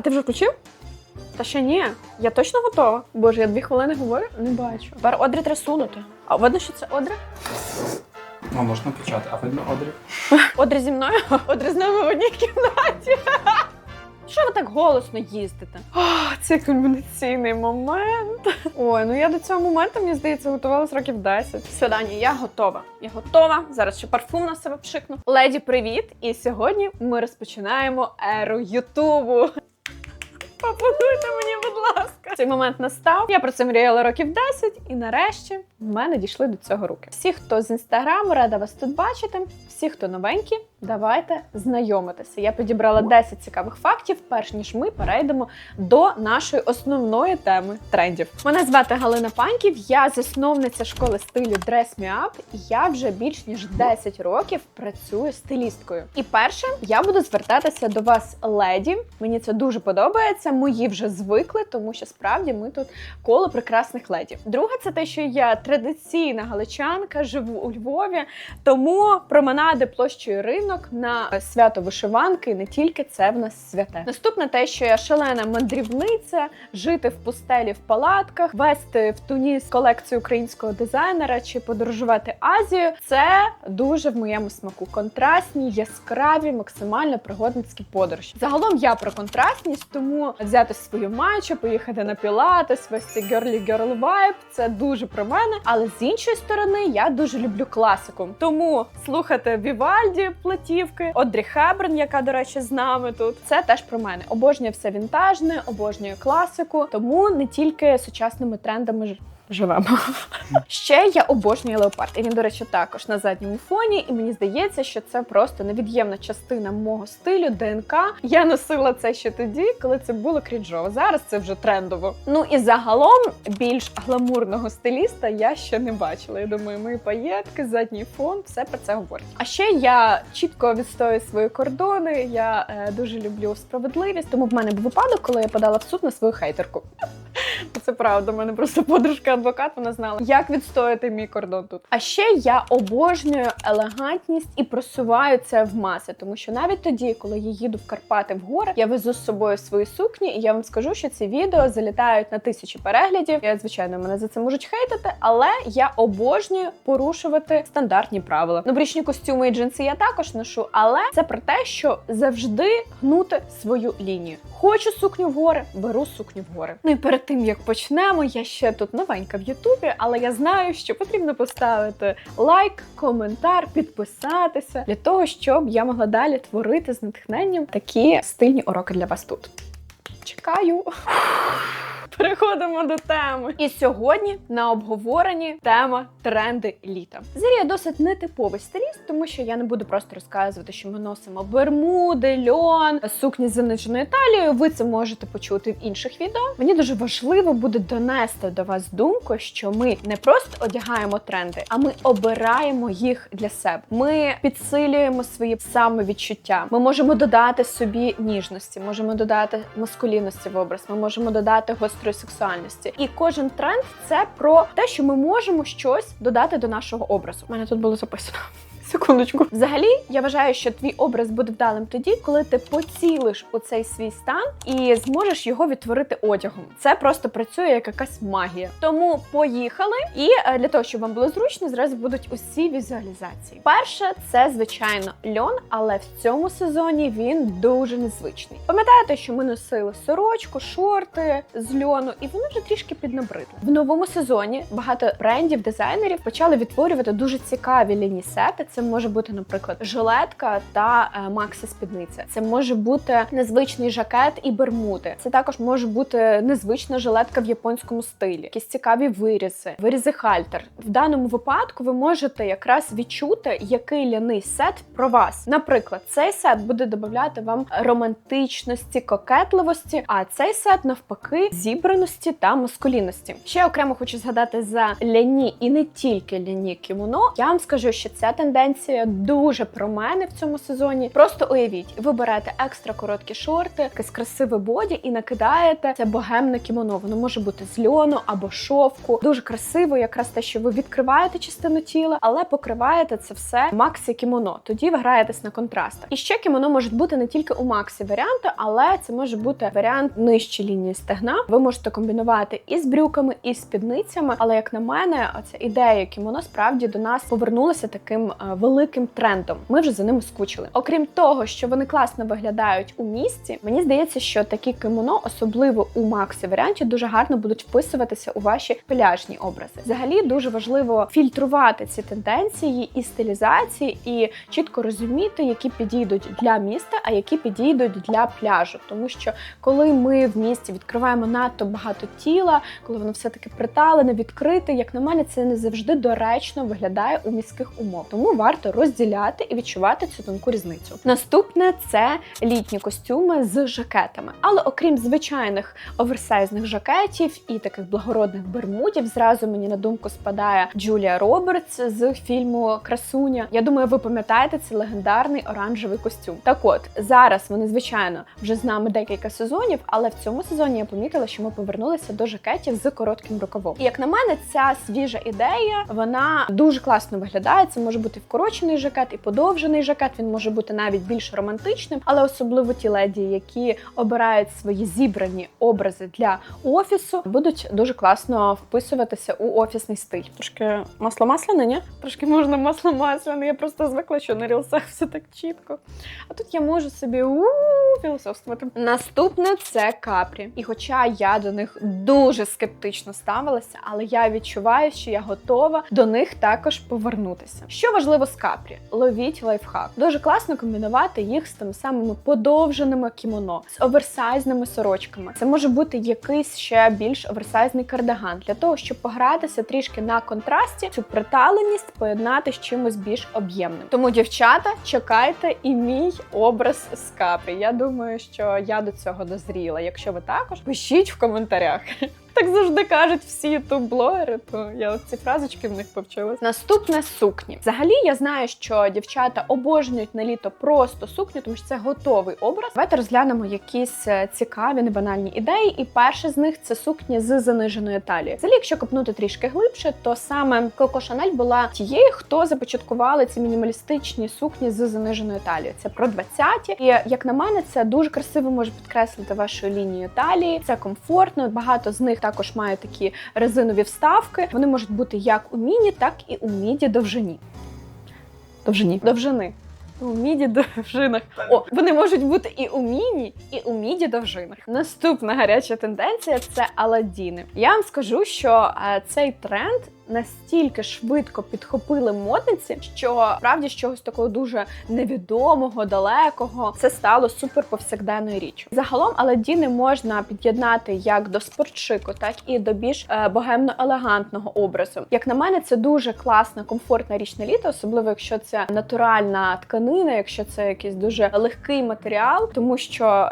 А ти вже включив? Та ще ні. Я точно готова. Боже, я дві хвилини говорю, не бачу. Тепер Одрі треба сунути. А видно, що це Одрі? Ну, можна почати. А видно Одрі? Одрі зі мною? Одрі з нами в одній кімнаті. Що ви так голосно їздите? О, це кульмінаційний момент. Ой, ну я до цього моменту, мені здається, готувалась років 10. Все, Дані, я готова. Я готова. Зараз ще парфум на себе пшикну. Леді, привіт! І сьогодні ми розпочинаємо еру Ютубу. Поаплодуйте мені, будь ласка. Цей момент настав. Я про це мріяла років 10, і нарешті в мене дійшли до цього руки. Всі, хто з інстаграму, рада вас тут бачити. Всі, хто новенькі, давайте знайомитися. Я підібрала 10 цікавих фактів, перш ніж ми перейдемо до нашої основної теми трендів. Мене звати Галина Паньків, я засновниця школи стилю Dress Me Up, і я вже більш ніж 10 років працюю стилісткою. І перше, я буду звертатися до вас, леді. Мені це дуже подобається. Мої вже звикли, тому що справді ми тут коло прекрасних леді. Друге, це те, що я традиційна галичанка, живу у Львові, тому променади площею ринок на свято вишиванки не тільки це в нас святе. Наступне те, що я шалена мандрівниця, жити в пустелі в палатках, вести в Туніс колекцію українського дизайнера чи подорожувати Азію. Це дуже в моєму смаку. Контрастні, яскраві, максимально пригодницькі подорожі. Загалом я про контрастність, тому взяти свою мачу, поїхати на пілатес, весь цей girly girl vibe – це дуже про мене. Але з іншої сторони, я дуже люблю класику. Тому слухати Вівальді платівки, Одрі Хеберн, яка, до речі, з нами тут. Це теж про мене. Обожнює все вінтажне, обожнює класику, тому не тільки сучасними трендами живемо. Ще я обожнюю леопард. І він, до речі, також на задньому фоні. І мені здається, що це просто невід'ємна частина мого стилю, ДНК. Я носила це ще тоді, коли це було крінжово. Зараз це вже трендово. Ну і загалом більш гламурного стиліста я ще не бачила. Я думаю, мої паєтки, задній фон, все про це говорить. А ще я чітко відстоюю свої кордони. Я е, дуже люблю справедливість. Тому в мене був випадок, коли я подала в суд на свою хейтерку. Це правда, у мене просто подружка адвокат, вона знала, як відстояти мій кордон тут. А ще я обожнюю елегантність і просуваю це в маси, тому що навіть тоді, коли я їду в Карпати в гори, я везу з собою свої сукні, і я вам скажу, що ці відео залітають на тисячі переглядів. Я звичайно мене за це можуть хейтити, але я обожнюю порушувати стандартні правила. Новорічні костюми і джинси я також ношу, але це про те, що завжди гнути свою лінію. Хочу сукню в гори, беру сукню в гори. Ну і перед тим як почнемо, я ще тут новенька в Ютубі, але я знаю, що потрібно поставити лайк, коментар, підписатися для того, щоб я могла далі творити з натхненням такі стильні уроки для вас тут. Чекаю. Переходимо до теми. І сьогодні на обговоренні тема тренди літа. Зірія досить нетиповий стиліст, тому що я не буду просто розказувати, що ми носимо бермуди, льон, сукні з заниженою талією. Ви це можете почути в інших відео. Мені дуже важливо буде донести до вас думку, що ми не просто одягаємо тренди, а ми обираємо їх для себе. Ми підсилюємо свої самовідчуття. Ми можемо додати собі ніжності, можемо додати маскулінності в образ. Ми можемо додати гострої сексуальності. І кожен тренд це про те, що ми можемо щось додати до нашого образу. У мене тут було записано. Секундочку. Взагалі, я вважаю, що твій образ буде вдалим тоді, коли ти поцілиш у цей свій стан і зможеш його відтворити одягом. Це просто працює як якась магія. Тому поїхали. І е, для того, щоб вам було зручно, зразу будуть усі візуалізації. Перше, це звичайно льон, але в цьому сезоні він дуже незвичний. Пам'ятаєте, що ми носили сорочку, шорти з льону, і вони вже трішки піднабридли. В новому сезоні багато брендів, дизайнерів почали відтворювати дуже цікаві лінії сети. Це може бути, наприклад, жилетка та е, максі спідниця. Це може бути незвичний жакет і бермуди. Це також може бути незвична жилетка в японському стилі, якісь цікаві вирізи, вирізи хальтер. В даному випадку ви можете якраз відчути, який ляний сет про вас. Наприклад, цей сет буде додати вам романтичності, кокетливості, а цей сет навпаки зібраності та маскулінності. Ще окремо хочу згадати за ляні і не тільки ляні кімоно. Я вам скажу, що ця тенденція тенденція дуже про мене в цьому сезоні. Просто уявіть, ви берете екстра короткі шорти, якесь красиве боді і накидаєте це богемне кімоно. Воно може бути з льону або шовку. Дуже красиво, якраз те, що ви відкриваєте частину тіла, але покриваєте це все максі кімоно. Тоді ви граєтесь на контрастах. І ще кімоно можуть бути не тільки у максі варіанти, але це може бути варіант нижче лінії стегна. Ви можете комбінувати і з брюками, і з спідницями. Але як на мене, оця ідея кімоно справді до нас повернулася таким е, великим трендом. Ми вже за ними скучили. Окрім того, що вони класно виглядають у місті, мені здається, що такі кімоно, особливо у максі варіанті, дуже гарно будуть вписуватися у ваші пляжні образи. Взагалі дуже важливо фільтрувати ці тенденції і стилізації, і чітко розуміти, які підійдуть для міста, а які підійдуть для пляжу. Тому що коли ми в місті відкриваємо надто багато тіла, коли воно все таки приталене, відкрите, як на мене, це не завжди доречно виглядає у міських умов. Тому варто розділяти і відчувати цю тонку різницю. Наступне це літні костюми з жакетами. Але окрім звичайних оверсайзних жакетів і таких благородних бермудів, зразу мені на думку спадає Джулія Робертс з фільму Красуня. Я думаю, ви пам'ятаєте цей легендарний оранжевий костюм. Так от зараз вони, звичайно, вже з нами декілька сезонів, але в цьому сезоні я помітила, що ми повернулися до жакетів з коротким рукавом. І як на мене, ця свіжа ідея вона дуже класно виглядає. Це може бути вкорочений жакет і подовжений жакет. Він може бути навіть більш романтичним, але особливо ті леді, які обирають свої зібрані образи для офісу, будуть дуже класно вписуватися у офісний стиль. Трошки масло масляне, ні? Трошки можна масло масляне. Я просто звикла, що на рілсах все так чітко. А тут я можу собі у філософствувати. Наступне це капрі. І хоча я до них дуже скептично ставилася, але я відчуваю, що я готова до них також повернутися. Що важливо з капрі? Ловіть лайфхак. Дуже класно комбінувати їх з тими самими подовженими кімоно, з оверсайзними сорочками. Це може бути якийсь ще більш оверсайзний кардиган для того, щоб погратися трішки на контрасті, цю приталеність поєднати з чимось більш об'ємним. Тому, дівчата, чекайте і мій образ з капрі. Я думаю, що я до цього дозріла. Якщо ви також пишіть в коментарях. Так завжди кажуть всі ютуб-блогери, то я ці фразочки в них повчилась. Наступне сукні. Взагалі я знаю, що дівчата обожнюють на літо просто сукню, тому що це готовий образ. Давайте розглянемо якісь е, цікаві, небанальні ідеї. І перше з них це сукні з заниженою талією. Взагалі, якщо копнути трішки глибше, то саме Коко Шанель була тією, хто започаткували ці мінімалістичні сукні з заниженою талією. Це про 20-ті. І як на мене, це дуже красиво може підкреслити вашу лінію талії. Це комфортно. Багато з них також має такі резинові вставки. Вони можуть бути як у міні, так і у міді довжині. Довжині. Довжини. У міді довжинах. О, вони можуть бути і у міні, і у міді довжинах. Наступна гаряча тенденція це Аладдіни. Я вам скажу, що е, цей тренд настільки швидко підхопили модниці, що справді з чогось такого дуже невідомого, далекого це стало супер повсякденною річчю. Загалом Аладдіни можна під'єднати як до спортшику, так і до більш е, богемно-елегантного образу. Як на мене, це дуже класна, комфортна річ на літо, особливо якщо це натуральна тканина, якщо це якийсь дуже легкий матеріал, тому що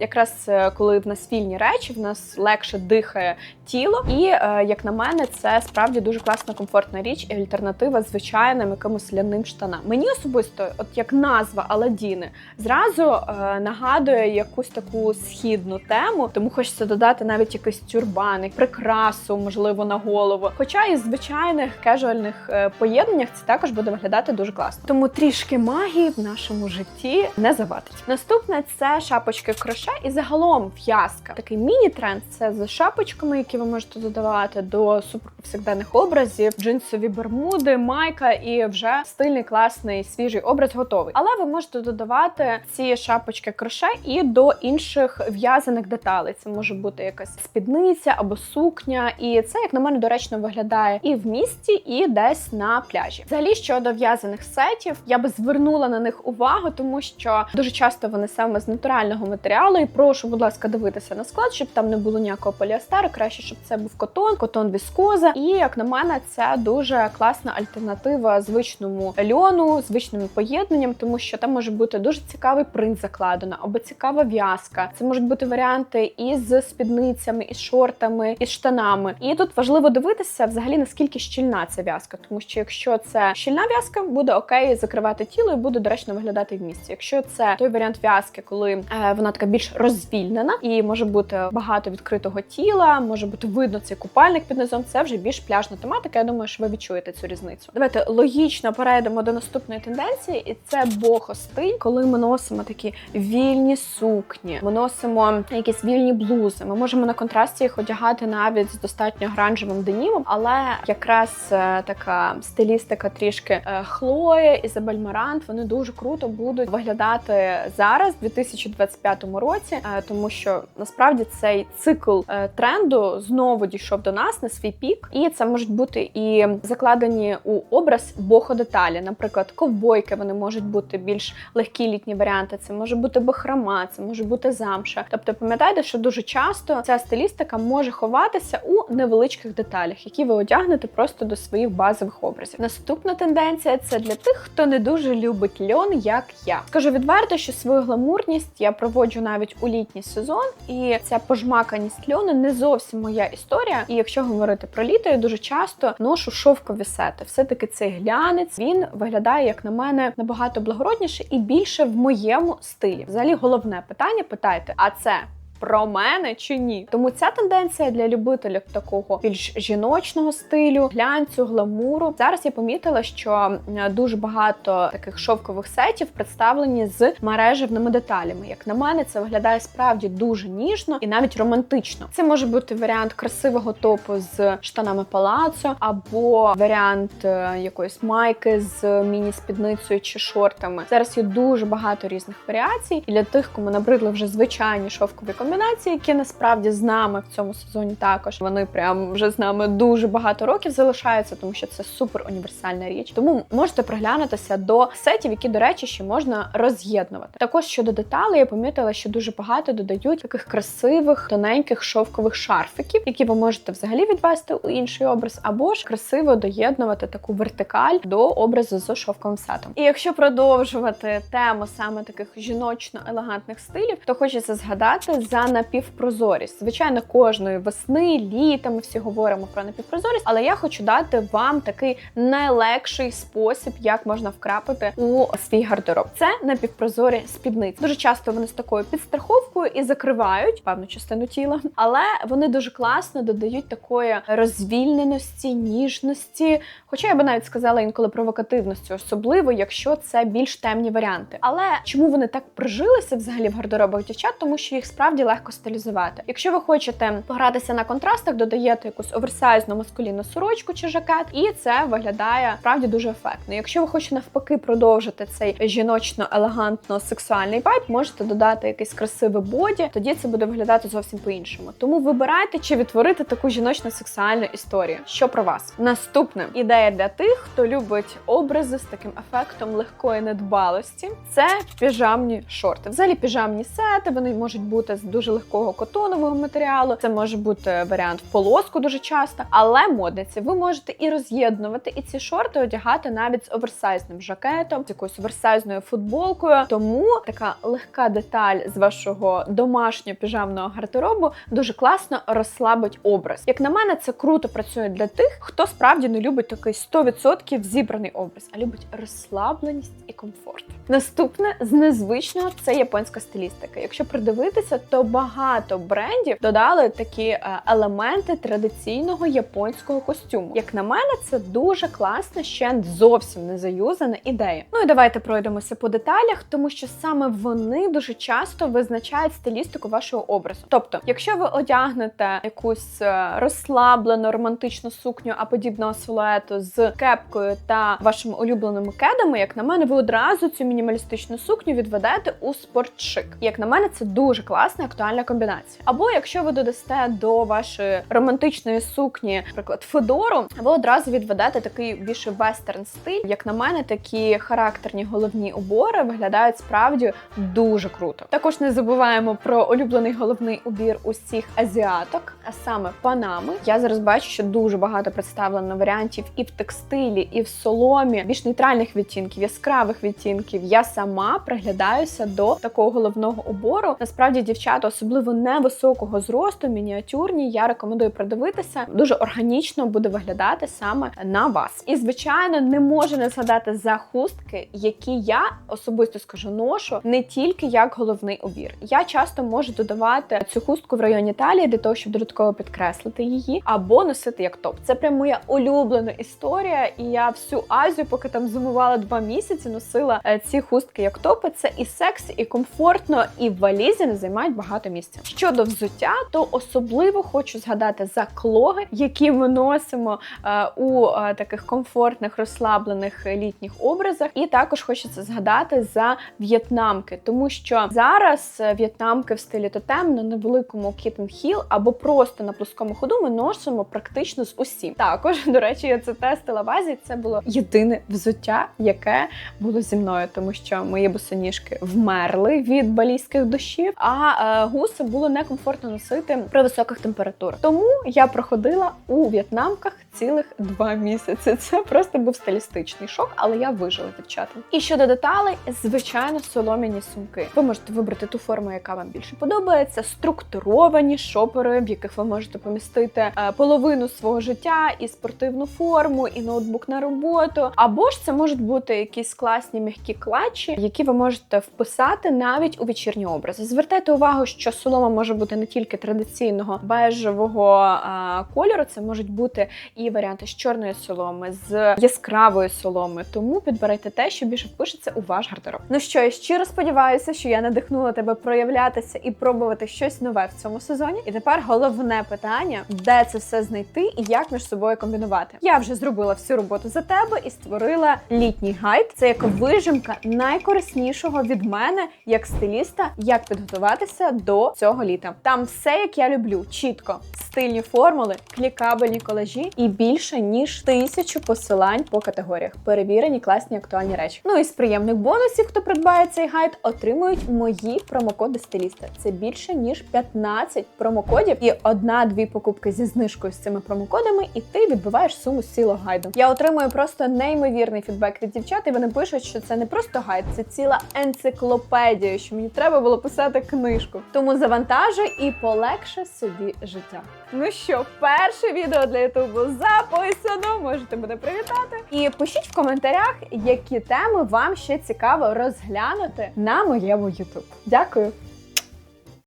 якраз е, коли в нас вільні речі, в нас легше дихає тіло, і е, як на мене, це справді дуже класна комфортна річ і альтернатива звичайним якимось ляним штанам. Мені особисто, от як назва Аладдіни, зразу е, нагадує якусь таку східну тему, тому хочеться додати навіть якийсь тюрбаник, прикрасу, можливо, на голову. Хоча і в звичайних кежуальних е, поєднаннях це також буде виглядати дуже класно. Тому трішки магії в нашому житті не завадить. Наступне це шапочки кроше і загалом в'язка. Такий міні-тренд це з шапочками, які ви можете додавати до суперповсякденних образів, джинсові бермуди, майка і вже стильний, класний, свіжий образ готовий. Але ви можете додавати ці шапочки кроше і до інших в'язаних деталей. Це може бути якась спідниця або сукня, і це, як на мене, доречно виглядає і в місті, і десь на пляжі. Взагалі, щодо в'язаних сетів, я би звернула на них увагу, тому що дуже часто вони саме з натурального матеріалу. І прошу, будь ласка, дивитися на склад, щоб там не було ніякого поліастеру. Краще, щоб це був котон, котон віскоза. І як на мене, це дуже класна альтернатива звичному льону, звичним поєднанням, тому що там може бути дуже цікавий принт закладено, або цікава в'язка. Це можуть бути варіанти із спідницями, із шортами, із штанами. І тут важливо дивитися взагалі наскільки щільна ця в'язка, тому що якщо це щільна в'язка, буде окей закривати тіло і буде доречно виглядати в місці. Якщо це той варіант в'язки, коли е, вона така більш розвільнена і може бути багато відкритого тіла, може бути видно цей купальник під низом. Це вже більш пляжна тематика. Я думаю, що ви відчуєте цю різницю. Давайте логічно перейдемо до наступної тенденції, і це бохо-стиль, коли ми носимо такі вільні сукні, ми носимо якісь вільні блузи. Ми можемо на контрасті їх одягати навіть з достатньо гранжевим денімом, але якраз е, така стилістика трішки е, Хлоя, Ізабель Марант, вони дуже круто будуть виглядати зараз, в 2025 році, е, тому що насправді цей цикл тренду знову дійшов до нас на свій пік, і це можуть бути і закладені у образ бохо-деталі. Наприклад, ковбойки вони можуть бути більш легкі літні варіанти. Це може бути бахрома, це може бути замша. Тобто, пам'ятайте, що дуже часто ця стилістика може ховатися у невеличких деталях, які ви одягнете просто до своїх базових образів. Наступна тенденція це для тих, хто не дуже любить льон, як я. Скажу відверто, що свою гламурність я проводжу навіть у літній сезон, і ця пожмаканість льону не зовсім моя історія. І якщо говорити про літо, я дуже часто ношу шовкові сети. Все таки цей глянець він виглядає, як на мене, набагато благородніше і більше в моєму стилі. Взагалі, головне питання питайте: а це про мене чи ні. Тому ця тенденція для любителів такого більш жіночного стилю, глянцю, гламуру. Зараз я помітила, що дуже багато таких шовкових сетів представлені з мережевними деталями. Як на мене, це виглядає справді дуже ніжно і навіть романтично. Це може бути варіант красивого топу з штанами палацо, або варіант е, якоїсь майки з міні-спідницею чи шортами. Зараз є дуже багато різних варіацій, і для тих, кому набридли вже звичайні шовкові комбінації, які насправді з нами в цьому сезоні також вони прям вже з нами дуже багато років залишаються, тому що це супер універсальна річ. Тому можете приглянутися до сетів, які, до речі, ще можна роз'єднувати. Також щодо деталей, я помітила, що дуже багато додають таких красивих тоненьких шовкових шарфиків, які ви можете взагалі відвести у інший образ, або ж красиво доєднувати таку вертикаль до образу з шовковим сетом. І якщо продовжувати тему саме таких жіночно-елегантних стилів, то хочеться згадати за напівпрозорість. Звичайно, кожної весни, літа ми всі говоримо про напівпрозорість, але я хочу дати вам такий найлегший спосіб, як можна вкрапити у свій гардероб. Це напівпрозорі спідниці. Дуже часто вони з такою підстраховкою і закривають певну частину тіла, але вони дуже класно додають такої розвільненості, ніжності. Хоча я би навіть сказала інколи провокативності, особливо якщо це більш темні варіанти. Але чому вони так прижилися взагалі в гардеробах дівчат? Тому що їх справді легко стилізувати. Якщо ви хочете погратися на контрастах, додаєте якусь оверсайзну маскулінну сорочку чи жакет, і це виглядає справді дуже ефектно. Якщо ви хочете навпаки продовжити цей жіночно-елегантно сексуальний вайб, можете додати якийсь красивий боді, тоді це буде виглядати зовсім по-іншому. Тому вибирайте чи відтворити таку жіночно-сексуальну історію. Що про вас? Наступне ідея для тих, хто любить образи з таким ефектом легкої недбалості. Це піжамні шорти. Взагалі піжамні сети, вони можуть бути з дуже легкого котонового матеріалу. Це може бути варіант в полоску дуже часто, але модниці ви можете і роз'єднувати, і ці шорти одягати навіть з оверсайзним жакетом, з якоюсь оверсайзною футболкою. Тому така легка деталь з вашого домашнього піжамного гардеробу дуже класно розслабить образ. Як на мене, це круто працює для тих, хто справді не любить такий 100% зібраний образ, а любить розслабленість і комфорт. Наступне з незвичного це японська стилістика. Якщо придивитися, то багато брендів додали такі е, елементи традиційного японського костюму. Як на мене, це дуже класна, ще зовсім не заюзана ідея. Ну і давайте пройдемося по деталях, тому що саме вони дуже часто визначають стилістику вашого образу. Тобто, якщо ви одягнете якусь е, розслаблену романтичну сукню, а подібного силуету з кепкою та вашими улюбленими кедами, як на мене, ви одразу цю мінімалістичну сукню відведете у спортшик. Як на мене, це дуже класна актуальна комбінація. Або якщо ви додасте до вашої романтичної сукні, наприклад, федору, ви одразу відведете такий більше вестерн стиль. Як на мене, такі характерні головні убори виглядають справді дуже круто. Також не забуваємо про улюблений головний убір усіх азіаток, а саме панами. Я зараз бачу, що дуже багато представлено варіантів і в текстилі, і в соломі, більш нейтральних відтінків, яскравих відтінків. Я сама приглядаюся до такого головного убору. Насправді, дівчата, особливо невисокого зросту, мініатюрні, я рекомендую придивитися. Дуже органічно буде виглядати саме на вас. І звичайно, не можу не згадати за хустки, які я особисто скажу ношу не тільки як головний убір. Я часто можу додавати цю хустку в районі талії для того, щоб додатково підкреслити її, або носити як топ. Це прям моя улюблена історія, і я всю Азію, поки там зимувала два місяці, носила е, ці хустки як топи. Це і сексі, і комфортно, і в валізі не займають багато місця. Щодо взуття, то особливо хочу згадати за клоги, які ми носимо е, у е, таких комфортних, розслаблених літніх образах. І також хочеться згадати за в'єтнамки, тому що зараз е, в'єтнамки в стилі тотем на невеликому кітен хіл або просто на плоскому ходу ми носимо практично з усім. Також, до речі, я це тестила в Азії. Це було єдине взуття, яке було зі мною, тому що мої босоніжки вмерли від балійських дощів, а е, гуси було некомфортно носити при високих температурах. Тому я проходила у в'єтнамках цілих два місяці. Це просто був стилістичний шок, але я вижила дівчата. І щодо деталей, звичайно, солом'яні сумки. Ви можете вибрати ту форму, яка вам більше подобається, структуровані шопери, в яких ви можете помістити е, половину свого життя, і спортивну форму, і ноутбук на роботу. Або ж це можуть бути якісь класні м'які клатчі, які ви можете вписати навіть у вечірні образи. Звертайте увагу, що солома може бути не тільки традиційного бежевого а, кольору, це можуть бути і варіанти з чорної соломи, з яскравої соломи. Тому підбирайте те, що більше впишеться у ваш гардероб. Ну що, я щиро сподіваюся, що я надихнула тебе проявлятися і пробувати щось нове в цьому сезоні. І тепер головне питання: де це все знайти і як між собою комбінувати. Я вже зробила всю роботу за тебе і створила літній гайд. Це як вижимка найкориснішого від мене як стиліста, як підготуватися до цього літа. Там все, як я люблю, чітко, стильні формули, клікабельні колажі і більше ніж тисячу посилань по категоріях. Перевірені класні актуальні речі. Ну і з приємних бонусів, хто придбає цей гайд, отримують мої промокоди стиліста. Це більше ніж 15 промокодів і одна-дві покупки зі знижкою з цими промокодами, і ти відбиваєш суму з цілого гайду. Я отримую просто неймовірний фідбек від дівчат, і вони пишуть, що це не просто гайд, це ціла енциклопедія, що мені треба було писати книжку. Тому завантажуй і полегше собі життя. Ну що, перше відео для Ютубу записано. Можете мене привітати. І пишіть в коментарях, які теми вам ще цікаво розглянути на моєму Ютуб. Дякую.